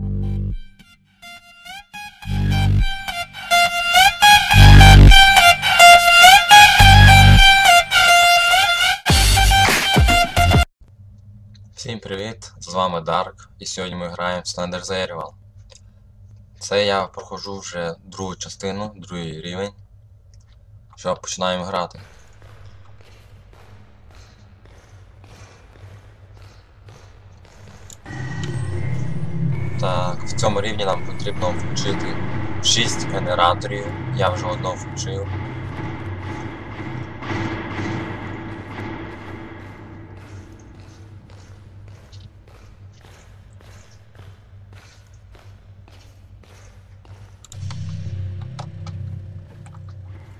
Всім привіт! З вами Дарк, і сьогодні ми граємо в Slender the. Це я проходжу вже другу частину, другий рівень. Що починаємо грати. Так, в цьому рівні нам потрібно включити 6 генераторів. Я вже одного включив.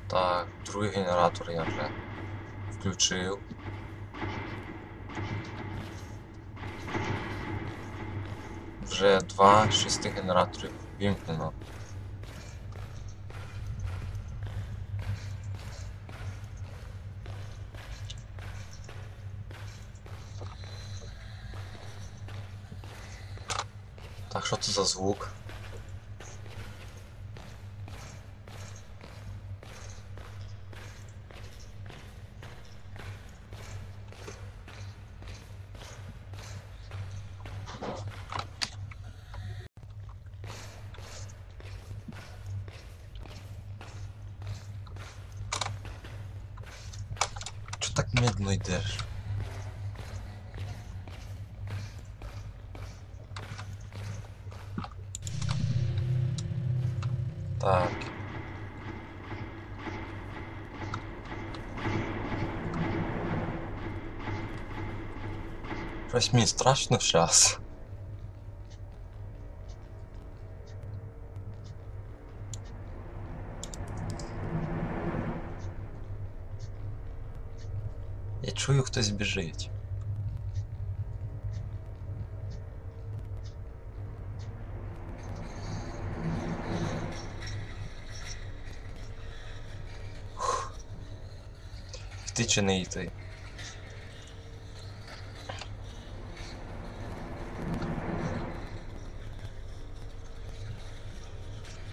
Так, другий генератор я вже включив. Вже два шести генераторів вімкнено. Так, що це за звук? Медленно йдеш? Так. Щось мені страшно зараз. Я чую, хтось біжить. Йти чи не йти?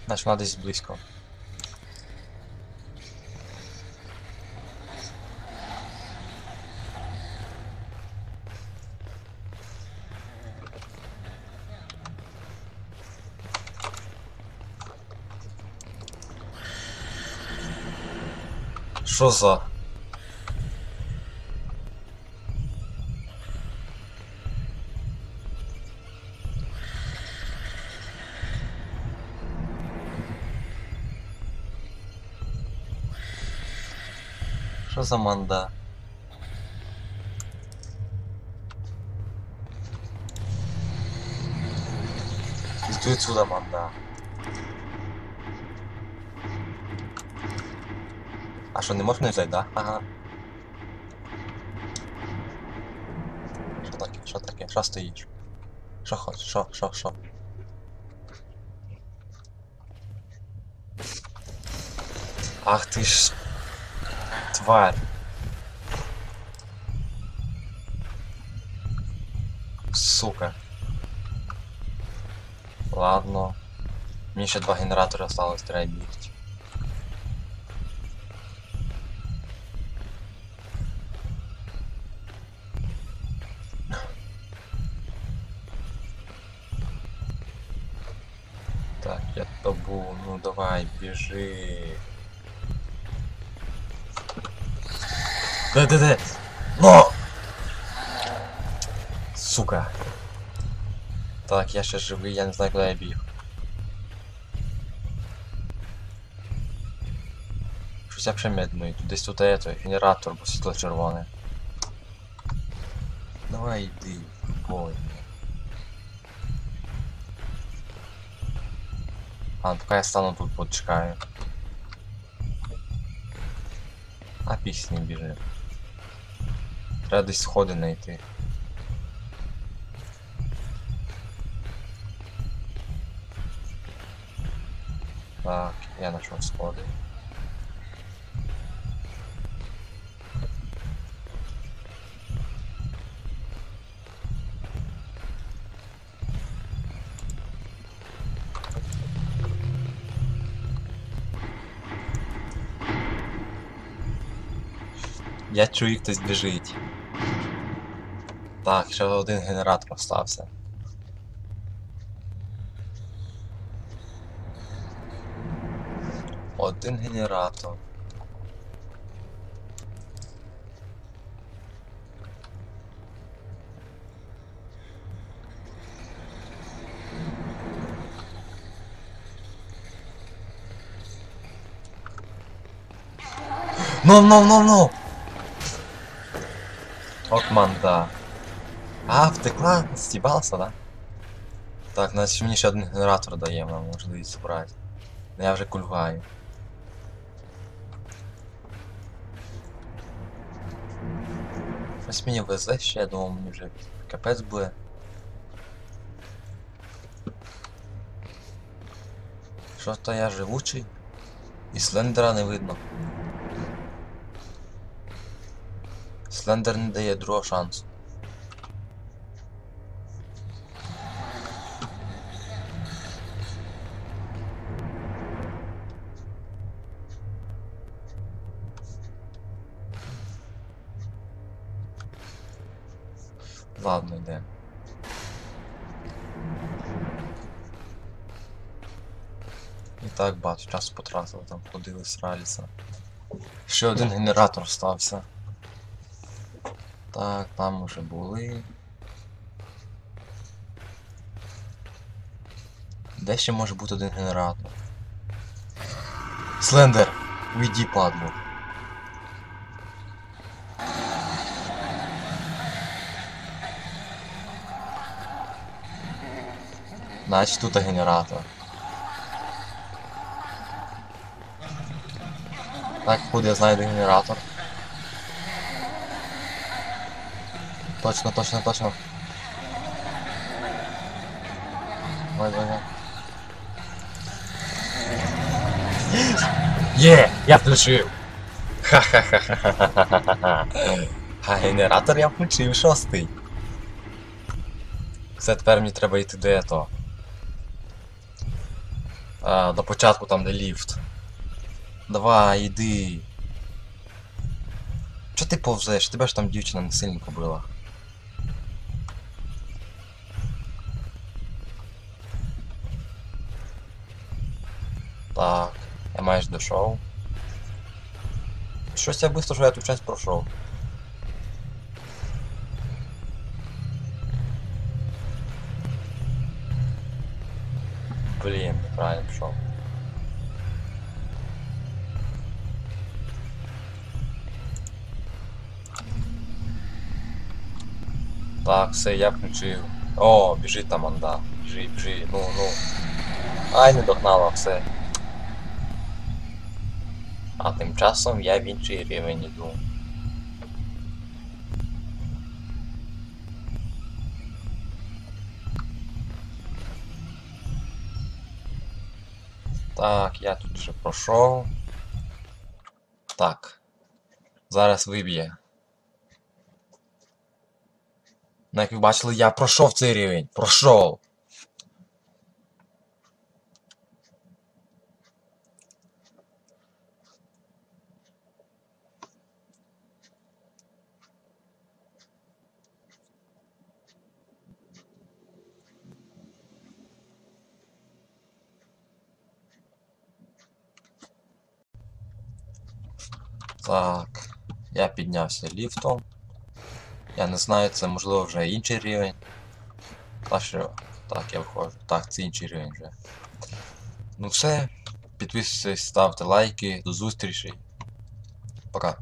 Значить, вона десь близько. Що за? Що за манда? Иди отсюда, манда. А що, не можна взяти, да? Ага. Що таке? Що таке? Що стоїш? Що хочеш? Що? Що? Що? Ах ти ж... Тварь. Сука. Ладно. Мені ще два генератори осталось, треба бігти. давай, біжи. Де, де, де? Но! Сука. Так, я ще живий, я не знаю, куди я біг. Щось я вже медно йду. Десь тут є той генератор, бо світло червоне. Давай йди, бой. А, поки я стану тут почекаю. А пісні біжи. Треба десь сходи знайти. Так, я знайшов сходи. Я чую, хтось біжить. Так, ще один генератор остався. Один генератор. Ну, ну, ну, ну! От манда. А, втекла, стібалася, да? Так, значить мені ще один генератор дає, нам можливість забрати. Ну, Я вже кульгаю. Ось мені везе ще, я думав, мені вже капець буде. Що то я живучий? І слендера не видно. Слендер не дає другого шансу. Ладно, йде. І так багато часу потратили, там ходили сралися. Ще один генератор стався. Так, там уже були. Де ще може бути один генератор? Слендер! Уйди, падло. Значить тут генератор. Так, куди я знайду генератор? Точно, точно, точно. Давай, давай, давай. Є! Я включив! Ха-ха-ха-ха-ха-ха-ха. А генератор я включив шостий. Все, тепер мені треба йти до этого. А, до початку там, де ліфт. Давай, іди. Чо ти повзеш? Тебе ж там дівчина не сильно Так, я майже дійшов. Щось я быстро, що я ту часть пройшов. Блін, неправильно пішов. Так, все, я включив. О, біжить там анда. Біжи, біжи, ну, ну. Ай, не догнала, все. А тим часом я в інший рівень іду. Так, я тут вже пройшов. Так. Зараз виб'є. Ну, як ви бачили, я пройшов цей рівень. Пройшов. Так, я піднявся ліфтом. Я не знаю, це можливо вже інший рівень. Та що, так, я виходжу. Так, це інший рівень вже. Ну все. Підписуйтесь, ставте лайки. До зустрічі. Пока.